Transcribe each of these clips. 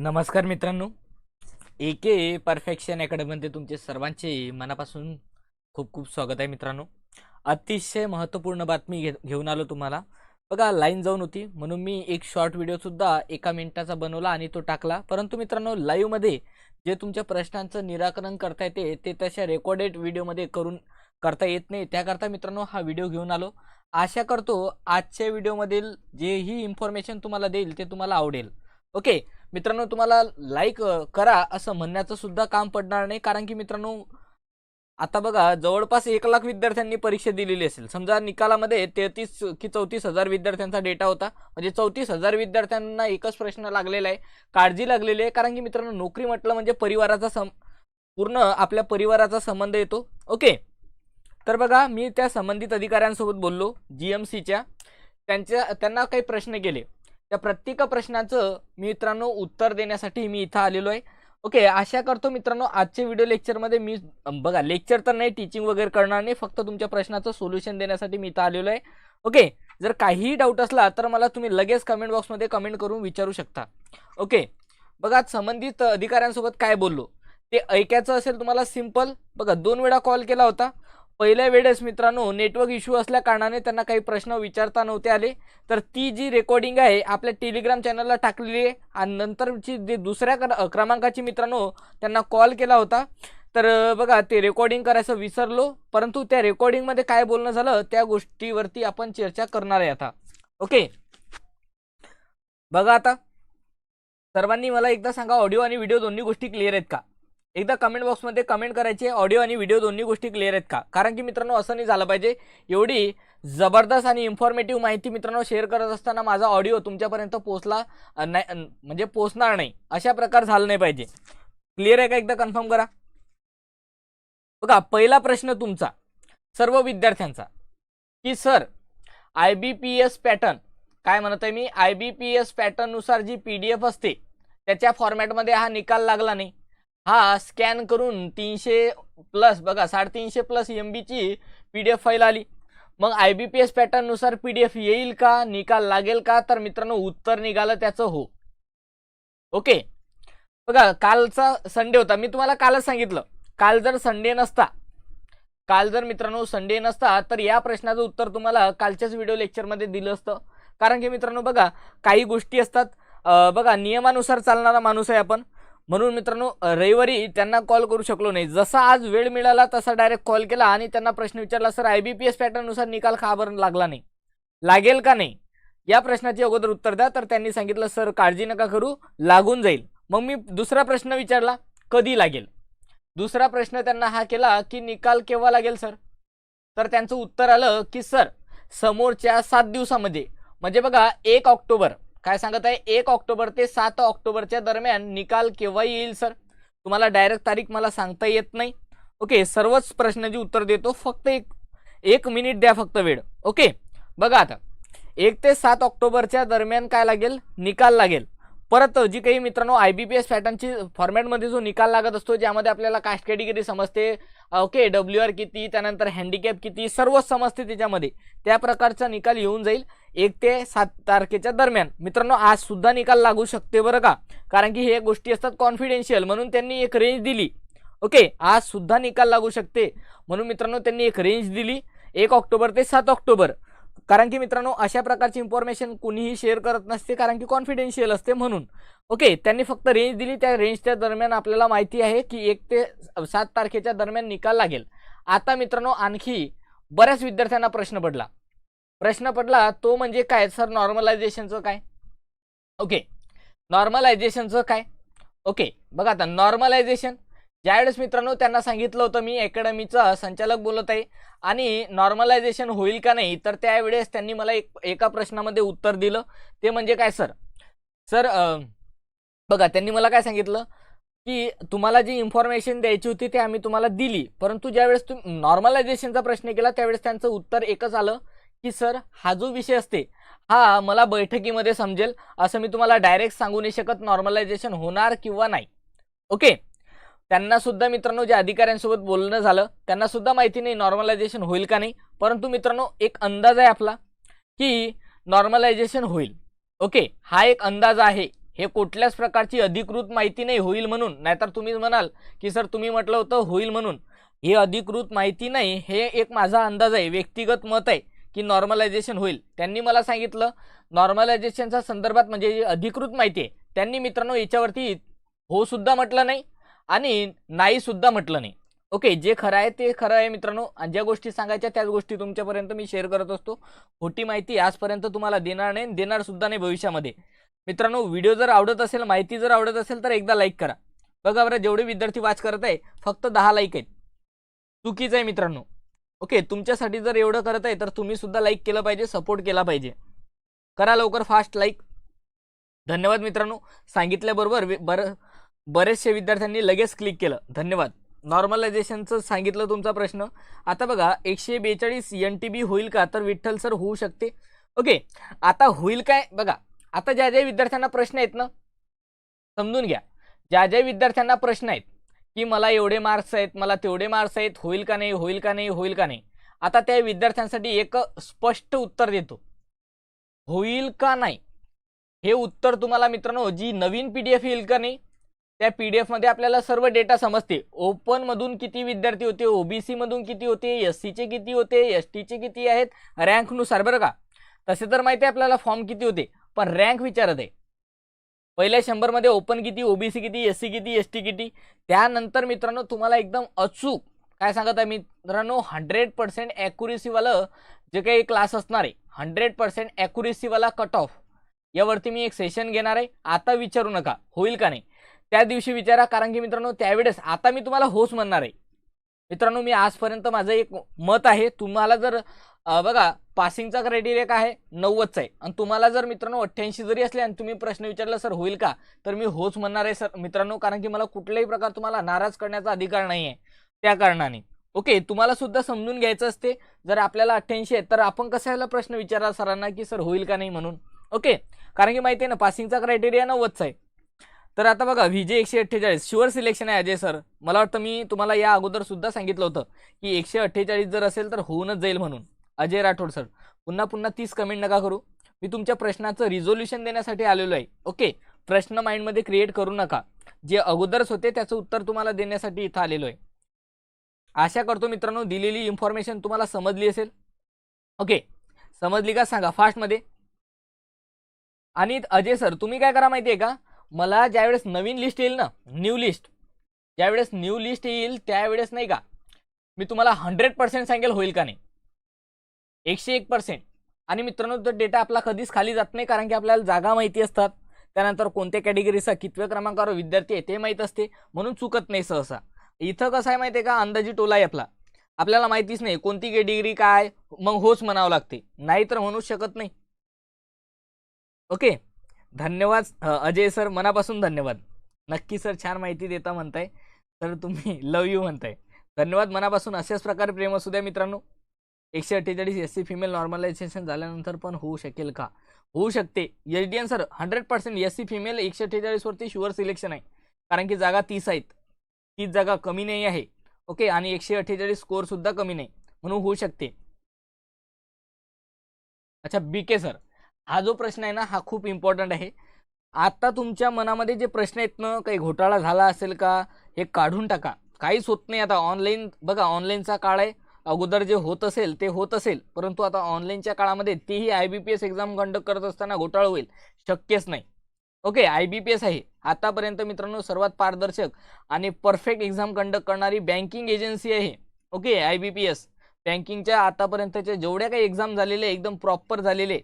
नमस्कार मित्रांनो. A K perfection अकॅडमीमध्ये तुमचे सर्वांचे मनापासून खूप खूप स्वागत आहे मित्रांनो. अतिशय महत्त्वपूर्ण बातमी घे घेऊन आलो तुम्हाला. बघा लाईन जाऊन होती. म्हणून मी एक शॉर्ट व्हिडिओसुद्धा एका मिनिटाचा बनवला आणि तो टाकला. परंतु मित्रांनो लाईव्हमध्ये जे तुमच्या प्रश्नांचं निराकरण करता येते ते तशा रेकॉर्डेड व्हिडिओमध्ये करून करता येत नाही. त्याकरता मित्रांनो हा व्हिडिओ घेऊन आलो. आशा करतो आजच्या व्हिडिओमधील जेही इन्फॉर्मेशन तुम्हाला देईल ते तुम्हाला आवडेल. ओके मित्रांनो तुम्हाला लाईक करा असं म्हणण्याचं सुद्धा काम पडणार नाही. कारण की मित्रांनो आता बघा जवळपास एक लाख विद्यार्थ्यांनी परीक्षा दिलेली असेल. समजा निकालामध्ये तेहतीस की चौतीस हजार विद्यार्थ्यांचा डेटा होता. म्हणजे चौतीस हजार विद्यार्थ्यांना एकच प्रश्न लागलेला आहे. काळजी लागलेली आहे. कारण की मित्रांनो नोकरी म्हटलं म्हणजे परिवाराचा सम पूर्ण आपल्या परिवाराचा संबंध येतो. ओके. तर बघा मी त्या संबंधित अधिकाऱ्यांसोबत बोललो जी एम सीच्या त्यांच्या त्यांना काही प्रश्न केले. त्या प्रत्येक प्रश्नाचं मित्रांनो उत्तर देण्यासाठी मी इथं आलेलो आहे. ओके आशा करतो मित्रांनो आजच्या व्हिडिओ लेक्चरमध्ये मी बघा लेक्चर तर नाही टीचिंग वगैरे करणार नाही फक्त तुमच्या प्रश्नाचं सोल्युशन देण्यासाठी मी इथं आलेलो आहे. ओके जर काहीही डाऊट असला तर मला तुम्ही लगेच कमेंट बॉक्समध्ये कमेंट करून विचारू शकता. ओके बघा आज संबंधित अधिकाऱ्यांसोबत काय बोललो? ते ऐकायचं असेल तुम्हाला सिंपल बघा दोन वेळा कॉल केला होता. पहिल्या वेळेस मित्रांनो नेटवर्क इश्यू असल्या कारणाने त्यांना काही प्रश्न विचारता नव्हते आले. तर ती जी रेकॉर्डिंग आहे आपल्या टेलिग्राम चॅनलला टाकलेली आहे. आणि नंतरची जी दुसऱ्या क्र- क्रमांकाची मित्रांनो त्यांना कॉल केला होता. तर बघा ते रेकॉर्डिंग करायचं विसरलो. परंतु त्या रेकॉर्डिंगमध्ये काय बोलणं झालं त्या गोष्टीवरती आपण चर्चा करणार आहे आता. ओके बघा आता. सर्वांनी मला एकदा सांगा ऑडिओ आणि व्हिडिओ दोन्ही गोष्टी क्लिअर आहेत का? एकदा कमेंट बॉक्समध्ये कमेंट करायचे ऑडिओ आणि व्हिडिओ दोन्ही गोष्टी क्लिअर आहेत का? कारण की मित्रांनो असं नाही झालं पाहिजे. एवढी जबरदस्त आणि इन्फॉर्मेटिव्ह माहिती मित्रांनो शेअर करत असताना माझा ऑडिओ तुमच्यापर्यंत पोचला नाही म्हणजे पोचणार नाही. अशा प्रकार झालं नाही पाहिजे. क्लिअर आहे का? एकदा कन्फर्म करा. बघा पहिला प्रश्न तुमचा सर्व विद्यार्थ्यांचा की sir I B P S pattern काय म्हणत आहे मी आय बी पी एस पॅटर्ननुसार जी पी डी एफ असते त्याच्या फॉर्मॅटमध्ये हा निकाल लागला नाही. हा स्कॅन करून तीनशे प्लस बघा साडेतीनशे प्लस एम बीची पी डी एफ फाईल आली. मग आय बी पी एस पॅटर्ननुसार पी डी एफ येईल का निकाल लागेल का? तर मित्रांनो उत्तर निघालं त्याचं हो. ओके? बघा कालचा संडे होता. मी तुम्हाला कालच सांगितलं. काल जर संडे नसता काल जर मित्रांनो संडे नसता तर या प्रश्नाचं उत्तर तुम्हाला कालच्याच व्हिडिओ लेक्चरमध्ये दिलं असतं. कारण की मित्रांनो बघा काही गोष्टी असतात. बघा नियमानुसार चालणारा माणूस आहे आपण. म्हणून मित्रांनो रविवारी त्यांना कॉल करू शकलो नाही. जसा आज वेळ मिळाला तसा डायरेक्ट कॉल केला आणि त्यांना प्रश्न विचारला sir I B P S पॅटर्ननुसार निकाल का बरं लागला नाही? लागेल का नाही? या प्रश्नाचे अगोदर उत्तर द्या. तर त्यांनी सांगितलं सर काळजी नका करू लागून जाईल. मग मी दुसरा प्रश्न विचारला कधी लागेल? दुसरा प्रश्न त्यांना हा केला की निकाल केव्हा लागेल सर? तर त्यांचं उत्तर आलं की सर समोरच्या सात दिवसामध्ये. म्हणजे बघा एक ऑक्टोबर. काय सांगत आहे? एक ऑक्टोबर ते सात ऑक्टोबरच्या दरम्यान निकाल केव्हा येईल सर? तुम्हाला डायरेक्ट तारीख मला सांगता येत नाही. ओके सर्वच प्रश्नाची उत्तर देतो. फक्त एक एक मिनिट द्या फक्त वेळ. ओके बघा आता. एक ते सात ऑक्टोबरच्या दरम्यान काय लागेल? निकाल लागेल. परत जी काही मित्रांनो आय बी पी एस पॅटर्नची फॉर्मॅटमध्ये जो निकाल लागत असतो ज्यामध्ये आपल्याला कास्ट कॅटेगरी समजते ओके डब्ल्यू आर किती त्यानंतर हँडिकॅप किती सर्वच समजते त्याच्यामध्ये. त्या प्रकारचा निकाल येऊन जाईल एक ते सात तारखेच्या दरम्यान. मित्रांनो आज सुद्धा निकाल लागू शकते बरं का? कारण की हे गोष्टी असतात कॉन्फिडेन्शियल म्हणून त्यांनी एक रेंज दिली. ओके आज सुद्धा निकाल लागू शकते. म्हणून मित्रांनो त्यांनी एक रेंज दिली. एक ऑक्टोबर ते सात ऑक्टोबर. कारण की मित्रांनो अशा प्रकारची इन्फॉर्मेशन कुणीही शेअर करत नसते कारण की कॉन्फिडेन्शियल असते म्हणून. ओके त्यांनी फक्त रेंज दिली. त्या रेंजच्या दरम्यान आपल्याला माहिती आहे की एक ते सात तारखेच्या दरम्यान निकाल लागेल. आता मित्रांनो आणखी बऱ्याच विद्यार्थ्यांना प्रश्न पडला. प्रश्न पडला तो म्हणजे काय? सर नॉर्मलायझेशनचं काय? ओके नॉर्मलायझेशनचं काय? ओके बघा आता नॉर्मलायझेशन ज्यावेळेस मित्रांनो त्यांना सांगितलं होतं मी अकॅडमीचा संचालक बोलत आहे आणि नॉर्मलायझेशन होईल का नाही तर त्यावेळेस त्यांनी मला एक एका प्रश्नामध्ये उत्तर दिलं. ते म्हणजे काय सर सर बघा त्यांनी मला काय सांगितलं? की तुम्हाला जी इन्फॉर्मेशन द्यायची होती ते आम्ही तुम्हाला दिली. परंतु ज्यावेळेस तुम्ही नॉर्मलायझेशनचा प्रश्न केला त्यावेळेस त्यांचं उत्तर एकच आलं की सर हा जो विषय असते हा मला बैठकीमध्ये समजेल. असं मी तुम्हाला डायरेक्ट सांगू नाही शकत नॉर्मलायझेशन होणार किंवा नाही. ओके त्यांना सुद्धा मित्रांनो जे अधिकाऱ्यांसोबत बोलणं झालं त्यांना सुद्धा माहिती नाही नॉर्मलायझेशन होईल का नाही. परंतु मित्रांनो एक अंदाज आहे आपला की नॉर्मलायझेशन होईल. ओके हा एक अंदाज आहे. हे कुठल्याच प्रकारची अधिकृत माहिती नाही होईल म्हणून. नाहीतर तुम्ही म्हणाल की सर तुम्ही म्हटलं होतं होईल म्हणून. ही अधिकृत माहिती नाही हे एक माझा अंदाज आहे. व्यक्तिगत मत आहे की नॉर्मलायझेशन होईल. त्यांनी मला सांगितलं नॉर्मलायझेशनच्या संदर्भात म्हणजे जी अधिकृत माहिती आहे. त्यांनी मित्रांनो याच्यावरती हो सुद्धा म्हटलं नाही. आणि नाही सुद्धा म्हटलं नाही. ओके जे खरं आहे ते खरं आहे मित्रांनो. आणि ज्या गोष्टी सांगायच्या त्याच गोष्टी तुमच्यापर्यंत मी शेअर करत असतो. खोटी माहिती आजपर्यंत तुम्हाला देणार नाही देणार सुद्धा नाही भविष्यामध्ये. मित्रांनो व्हिडिओ जर आवडत असेल माहिती जर आवडत असेल तर एकदा लाईक करा. बघा बरं जेवढे विद्यार्थी वाच करत आहे फक्त दहा लाईक आहेत. चुकीचं आहे मित्रांनो. ओके तुमच्यासाठी जर एवढं करत आहे तर तुम्ही सुद्धा लाईक केलं पाहिजे सपोर्ट केला पाहिजे. करा लवकर फास्ट लाईक. धन्यवाद मित्रांनो. सांगितल्याबरोबर वे- बरं बरेचसे विद्यार्थ्यांनी लगेच क्लिक केलं. धन्यवाद. नॉर्मलायझेशनचं सांगितलं तुमचा प्रश्न. आता बघा एकशे बेचाळीस एन टी बी होईल का? तर विठ्ठल सर होऊ शकते. ओके आता होईल काय? बघा आता ज्या ज्या विद्यार्थ्यांना प्रश्न आहेत ना समजून घ्या. ज्या ज्या विद्यार्थ्यांना प्रश्न आहेत की मला एवढे मार्क्स आहेत मला तेवढे मार्क्स आहेत होईल का नाही होईल का नाही होईल का नाही आता त्या विद्यार्थ्यांसाठी एक स्पष्ट उत्तर देतो. होईल का नाही? हे उत्तर तुम्हाला मित्रांनो जी नवीन पी डी एफ येईल का नाही त्या पी डी एफमध्ये आपल्याला सर्व डेटा समजते. ओपनमधून किती विद्यार्थी होते ओ बी सीमधून किती होते एस सीचे किती होते एस टीचे किती आहेत रँकनुसार बरं का? तसे तर माहिती आहे आपल्याला फॉर्म किती होते. पण रँक विचारत आहे. पहिल्या शंभरमध्ये ओपन किती ओबीसी किती एस सी किती एस टी किती? त्यानंतर मित्रांनो तुम्हाला एकदम अचूक काय सांगत आहे मित्रांनो हंड्रेड पर्सेंट ॲक्युरेसीवालं जे काही क्लास असणार आहे हंड्रेड पर्सेंट ॲक्युरेसीवाला कट ऑफ यावरती मी एक सेशन घेणार आहे. आता विचारू नका. होईल का नाही? त्या दिवशी विचारा कारण की मित्रांनो त्यावेळेस आता मी तुम्हाला होच म्हणणार आहे. मित्रांनो मी आजपर्यंत माझं एक मत आहे. तुम्हाला जर बघा पासिंगचा क्रायटेरिया काय आहे नव्वदचा आहे. आणि तुम्हाला जर मित्रांनो अठ्ठ्याऐंशी जरी असले आणि तुम्ही प्रश्न विचारला सर होईल का? तर मी होच म्हणणार आहे सर मित्रांनो कारण की मला कुठल्याही प्रकार तुम्हाला नाराज करण्याचा अधिकार नाही आहे त्या कारणाने. ओके तुम्हाला सुद्धा समजून घ्यायचं असते. जर आपल्याला अठ्ठ्याऐंशी आहे तर आपण कशाला प्रश्न विचारा सरांना की सर होईल का नाही? म्हणून. ओके कारण की माहिती आहे ना पासिंगचा क्रायटेरिया नव्वदचा आहे. तर आता बघा व्हीजे एकशे अठ्ठेचाळीस शुअर सिलेक्शन आहे अजय सर मला वाटतं मी तुम्हाला या अगोदर सुद्धा सांगितलं होतं की एकशे अठ्ठेचाळीस जर असेल तर होऊनच जाईल म्हणून. अजय राठोड सर पुन्हा पुन्हा तीस कमेंट नका करू. मी तुमच्या प्रश्नाचं रिझोल्युशन देण्यासाठी आलेलो आहे. ओके प्रश्न माइंडमध्ये क्रिएट करू नका. जे अगोदरच होते त्याचं उत्तर तुम्हाला देण्यासाठी इथं आलेलो आहे. आशा करतो मित्रांनो दिलेली इन्फॉर्मेशन तुम्हाला समजली असेल. ओके समजली का? सांगा फास्टमध्ये आणि अजय सर तुम्ही काय करा माहिती आहे का? मला ज्यावेळेस नवीन लिस्ट येईल ना न्यू लिस्ट ज्यावेळेस न्यू लिस्ट येईल त्यावेळेस नाही का मी तुम्हाला हंड्रेड पर्सेंट सांगेल होईल का नाही. एकशे एक पर्सेंट आणि मित्रांनो तो डेटा आपला कधीच खाली जात नाही कारण की आपल्याला जागा माहिती असतात. त्यानंतर कोणत्या कॅटेगरीचा कितव्या क्रमांकावर विद्यार्थी आहे ते माहीत असते. म्हणून चुकत नाही सहसा. इथं कसं आहे माहिती आहे का अंदाजी टोला आहे आपला. आपल्याला माहितीच नाही कोणती कॅटेगरी काय मग होच म्हणावं लागते. नाही तर म्हणूच शकत नाही. ओके? धन्यवाद अजय सर मनापासून धन्यवाद. नक्की सर छान माहिती देता म्हणताय. तर तुम्ही लव यू म्हणताय. धन्यवाद मनापासून अशाच प्रकारे प्रेम असू द्या मित्रांनो. एकशे अठ्ठेचाळीस एस सी फिमेल नॉर्मलायझेशन झाल्यानंतर पण होऊ शकेल का? होऊ शकते. H D N sir hundred percent S C female एकशे अठ्ठेचाळीसवरती शुअर सिलेक्शन आहे. कारण की जागा तीस आहेत. तीच जागा कमी नाही आहे. ओके? आणि एकशे अठ्ठेचाळीस स्कोअरसुद्धा कमी नाही. म्हणून होऊ शकते. अच्छा बी के सर. हा जो प्रश्न आहे ना हा खूप इम्पॉर्टंट आहे. आता तुमच्या मनामध्ये जे प्रश्न आहेत ना काही घोटाळा झाला असेल का हे काढून टाका. काहीच होत नाही आता ऑनलाईन बघा ऑनलाईनचा काळ आहे. अगोदर जे होत असेल ते होत असेल. परंतु आता ऑनलाईनच्या काळामध्ये तेही I B P S exam conduct करत असताना घोटाळा होईल. शक्यच नाही. Okay I B P S आहे. आतापर्यंत मित्रांनो सर्वात पारदर्शक आणि परफेक्ट एक्झाम कंडक्ट करणारी बँकिंग एजन्सी आहे. Okay I B P S बँकिंगच्या आतापर्यंतच्या जेवढ्या काही एक्झाम झालेले एकदम प्रॉपर झालेले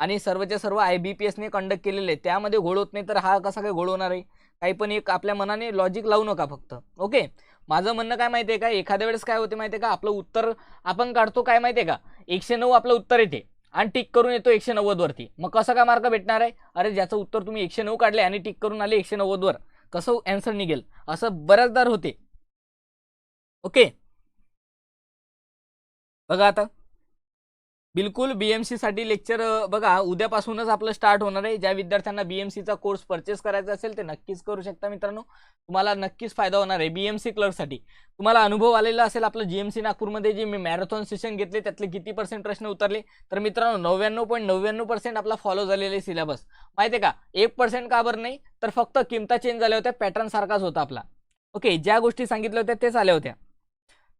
आणि सर्वच्या सर्व आय बी पी एसने कंडक्ट केलेले आहे. त्यामध्ये घोळ होत नाही तर हा कसा काय घोळ होणार आहे? काही पण एक आपल्या मनाने लॉजिक लावू नका फक्त. ओके माझं म्हणणं काय माहिती आहे का? एखाद्या वेळेस काय होते माहिती आहे का? आपलं उत्तर आपण काढतो काय माहिती आहे का? एकशे नऊ आपलं उत्तर येते. आणि टिक करून येतो एकशे नव्वदवरती मग कसं काय मार्क भेटणार आहे? अरे ज्याचं उत्तर तुम्ही एकशे नऊ काढले आणि टिक करून आले एकशे नव्वदवर कसं अँसर निघेल? असं बऱ्याचदार होते. ओके बघा आता. बिलकुल बीएमसी साठी लेक्चर बघा उद्यापासूनच आपलं स्टार्ट होणार आहे. ज्या विद्यार्थ्यांना बीएमसीचा कोर्स परचेस करायचा असेल ते नक्कीच करू शकता मित्रांनो. तुम्हाला नक्कीच फायदा होणार आहे बीएमसी क्लर्कसाठी तुम्हाला अनुभव आलेला असेल आपलं जीएमसी नागपूरमध्ये जे मी मॅरेथॉन सेशन घेतले त्यातले किती पर्सेंट प्रश्न उतरले? तर मित्रांनो नव्याण्णव पॉईंट नव्याण्णव पर्सेंट आपला फॉलो झालेले सिलेबस माहिती आहे का? एक पर्सेंट का बरं नाही? तर फक्त किमता चेंज झाल्या होत्या पॅटर्न सारखाच होता आपला. ओके ज्या गोष्टी सांगितल्या होत्या तेच आल्या होत्या.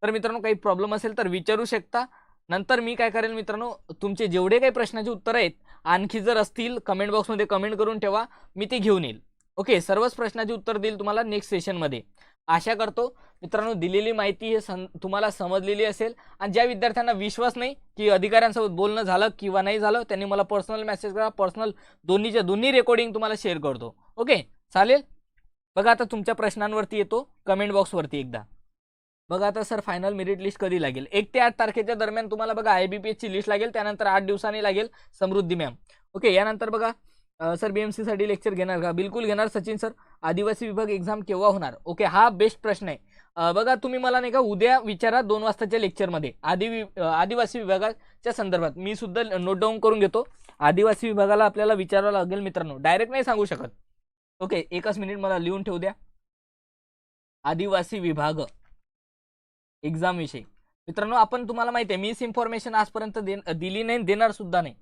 तर मित्रांनो काही प्रॉब्लेम असेल तर विचारू शकता. नंतर मी काय करेल मित्रांनो तुमचे जेवढे काही प्रश्नाचे उत्तर आहेत आणखी जर असतील कमेंट बॉक्समध्ये कमेंट करून ठेवा मी ते घेऊन येईल. ओके सर्वच प्रश्नाचे उत्तर देईल तुम्हाला नेक्स्ट सेशनमध्ये आशा करतो मित्रांनो दिलेली माहिती हे सं तुम्हाला समजलेली असेल. आणि ज्या विद्यार्थ्यांना विश्वास नाही की अधिकाऱ्यांसोबत बोलणं झालं किंवा नाही झालं त्यांनी मला पर्सनल मेसेज करा. पर्सनल दोन्हीच्या दोन्ही रेकॉर्डिंग तुम्हाला शेअर करतो. ओके चालेल? बघा आता तुमच्या प्रश्नांवरती येतो. कमेंट बॉक्सवरती एकदा. बघा आता सर फायनल मेरिट लिस्ट कधी लागेल? एक ते आठ तारखेच्या दरम्यान तुम्हाला बघा आय बी पी एसची लिस्ट लागेल त्यानंतर आठ दिवसांनी लागेल समृद्धी मॅम ओके यानंतर बघा सर बी एम सीसाठी लेक्चर घेणार का? बिलकुल घेणार सचिन सर. आदिवासी विभाग एक्झाम केव्हा होणार? ओके हा बेस्ट प्रश्न आहे. बघा तुम्ही मला नाही का उद्या विचारा दोन वाजताच्या लेक्चरमध्ये आदि वि- आदिवासी विभागाच्या संदर्भात. मी सुद्धा नोट डाऊन करून घेतो. आदिवासी विभागाला आपल्याला विचारावं लागेल मित्रांनो. डायरेक्ट नाही सांगू शकत. ओके एकच मिनिट मला लिहून ठेवू द्या. आदिवासी विभाग. एक्झाम विषयी मित्रांनो आपण तुम्हाला माहिती आहे मिस इन्फॉर्मेशन आजपर्यंत दे- दिली नाही देणार सुद्धा नाही.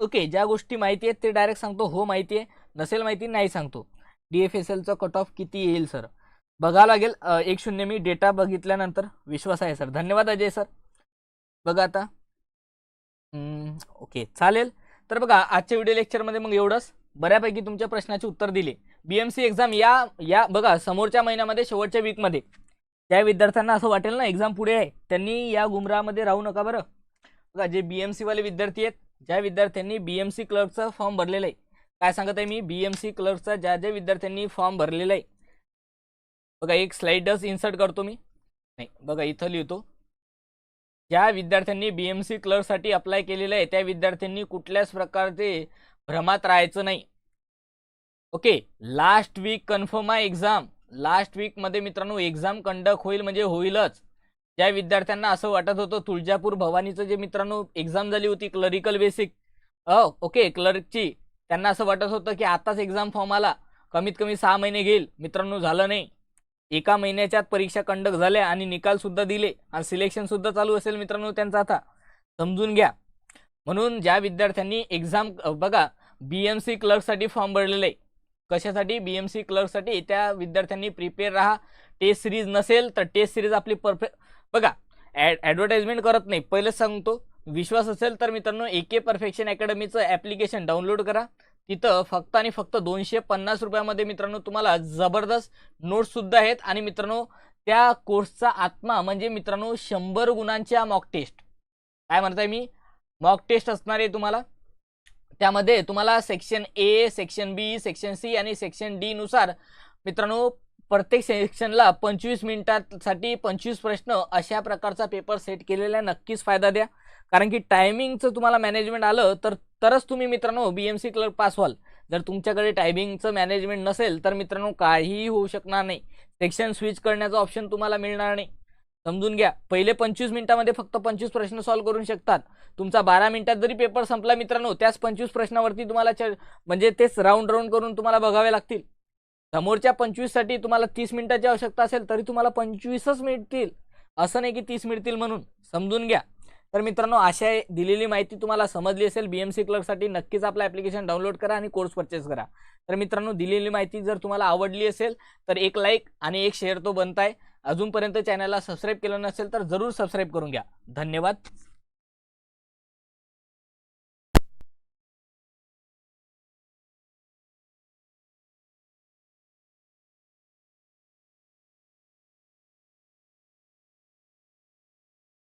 ओके ज्या गोष्टी माहिती आहेत ते डायरेक्ट सांगतो. हो माहिती आहे. नसेल माहिती नाही सांगतो. डी एफ एस एलचं कट ऑफ किती येईल सर बघावं लागेल. एक शून्य मी डेटा बघितल्यानंतर विश्वास आहे सर धन्यवाद अजय सर बघा आता. ओके चालेल. तर बघा आजच्या व्हिडिओ लेक्चरमध्ये मग एवढंच. बऱ्यापैकी तुमच्या प्रश्नाचे उत्तर दिले. बी एम सी एक्झाम या या बघा समोरच्या महिन्यामध्ये शेवटच्या वीकमध्ये त्या विद्यार्थ्यांना असं वाटेल ना एक्झाम पुढे आहे त्यांनी या गुमरामध्ये राहू नका बरं. बघा जे बी एम सीवाले विद्यार्थी आहेत ज्या विद्यार्थ्यांनी बी एम सी क्लर्कचा फॉर्म भरलेला आहे काय सांगत आहे मी? बी एम सी क्लर्कचा ज्या ज्या विद्यार्थ्यांनी फॉर्म भरलेला आहे. बघा एक स्लाइडच इन्सर्ट करतो मी. नाही बघा इथं लिहितो. ज्या विद्यार्थ्यांनी बी एम सी क्लर्कसाठी अप्लाय केलेलं आहे त्या विद्यार्थ्यांनी कुठल्याच प्रकारचे भ्रमात राहायचं नाही. ओके लास्ट वीक कन्फर्म आहे एक्झाम लास्ट वीकमध्ये मित्रांनो एक्झाम कंडक्ट होईल म्हणजे होईलच. ज्या विद्यार्थ्यांना असं वाटत होतं तुळजापूर भवानीचं जे मित्रांनो एक्झाम झाली होती क्लरिकल बेसिक अ ओके क्लर्कची त्यांना असं वाटत होतं की आताच एक्झाम फॉर्म आला. कमीत कमी सहा महिने घेईल. मित्रांनो झालं नाही. एका महिन्याच्यात परीक्षा कंडक्ट झाल्या आणि निकालसुद्धा दिले. आणि सिलेक्शनसुद्धा चालू असेल मित्रांनो त्यांचं आता. समजून घ्या. म्हणून ज्या विद्यार्थ्यांनी एक्झाम बघा बी एम सी क्लर्कसाठी फॉर्म भरलेले कशासाठी? बी एम सी क्लर्कसाठी त्या विद्यार्थ्यांनी प्रिपेअर राहा. टेस्ट सिरीज नसेल तर टेस्ट सिरीज आपली परफेक्ट बघा ॲड ॲडव्हर्टाइजमेंट करत नाही. पहिलेच सांगतो. विश्वास असेल तर मित्रांनो ए के परफेक्शन अकॅडमीचं ॲप्लिकेशन डाउनलोड करा. तिथं फक्त आणि फक्त दोनशे पन्नास रुपयामध्ये मित्रांनो तुम्हाला जबरदस्त नोट्ससुद्धा आहेत. आणि मित्रांनो त्या कोर्सचा आत्मा म्हणजे मित्रांनो शंभर गुणांच्या मॉक टेस्ट काय म्हणताय मी? मॉक टेस्ट असणार आहे तुम्हाला. त्यामध्ये तुम्हाला section A section B section C आणि सेक्शन डी नुसार मित्रांनो प्रत्येक सेक्शनला पंचवीस मिनिटांसाठी पंचवीस प्रश्न अशा प्रकारचा पेपर सेट केलेला नक्कीच फायदा द्या. कारण की टायमिंगचं तुम्हाला मॅनेजमेंट आलं तर तरच तुम्ही मित्रांनो B M C clerk pass व्हाल. जर तुमच्याकडे टायमिंगचं मॅनेजमेंट नसेल तर मित्रांनो काहीही होऊ शकणार नाही. सेक्शन स्विच करण्याचा ऑप्शन तुम्हाला मिळणार नाही. समजून घ्या. पहिले पंचवीस मिनिटामध्ये फक्त पंचवीस प्रश्न सॉल्व्ह करू शकतात. तुमचा बारा मिनिटात जरी पेपर संपला मित्रांनो त्याच पंचवीस प्रश्नावरती तुम्हाला च म्हणजे तेच राऊंड राऊंड करून तुम्हाला बघावे लागतील. समोरच्या पंचवीससाठी तुम्हाला तीस मिनिटाची आवश्यकता असेल तरी तुम्हाला पंचवीसच मिळतील. असं नाही की तीस मिळतील म्हणून. समजून घ्या. तर मित्रांनो अशा दिलेली माहिती तुम्हाला समजली असेल बी एम सी क्लर्कसाठी नक्कीच आपलं ॲप्लिकेशन डाउनलोड करा आणि कोर्स परचेस करा. तर मित्रांनो दिलेली माहिती जर तुम्हाला आवडली असेल तर एक लाईक आणि एक शेअर तो बनताय. अजूनपर्यंत चॅनलला सबस्क्राईब केलं नसेल तर जरूर सबस्क्राईब करून घ्या. धन्यवाद.